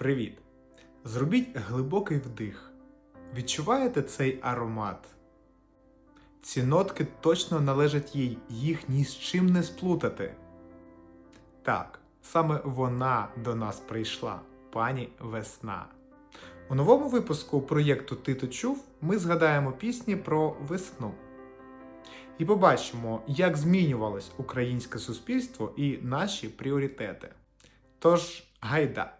Привіт! Зробіть глибокий вдих. Відчуваєте цей аромат? Ці нотки точно належать їй, їх ні з чим не сплутати. Так, саме вона до нас прийшла, пані Весна. У новому випуску проєкту Ти то чув ми згадаємо пісні про весну. І побачимо, як змінювалось українське суспільство і наші пріоритети. Тож, гайда!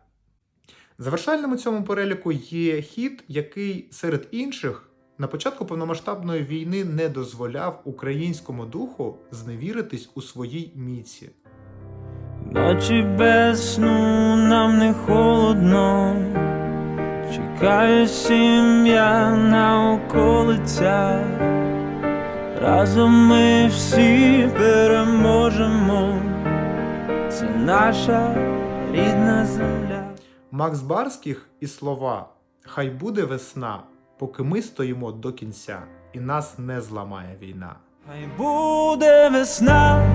Завершальним у цьому переліку є хід, який серед інших на початку повномасштабної війни не дозволяв українському духу зневіритись у своїй міці. Ночі без сну нам не холодно, чекає сім'я на околицях. Разом ми всі переможемо. Це наша рідна земля. Макс Барських і слова Хай буде весна, поки ми стоїмо до кінця, і нас не зламає війна. Хай буде весна,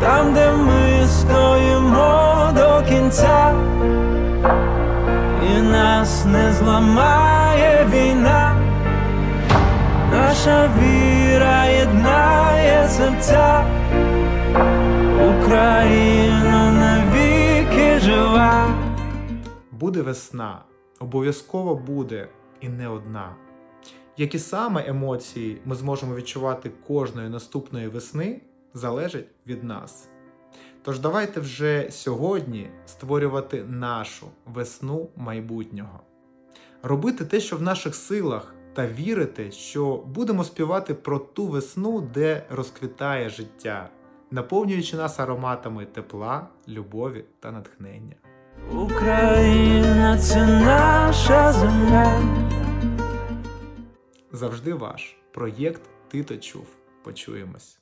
там, де ми стоїмо до кінця, і нас не зламає війна, наша віра єднає серця, Буде весна, обов'язково буде і не одна. Які саме емоції ми зможемо відчувати кожної наступної весни, залежить від нас. Тож давайте вже сьогодні створювати нашу весну майбутнього, робити те, що в наших силах, та вірити, що будемо співати про ту весну, де розквітає життя, наповнюючи нас ароматами тепла, любові та натхнення. Україна це наша земля. Завжди ваш проєкт Ти то чув. Почуємось.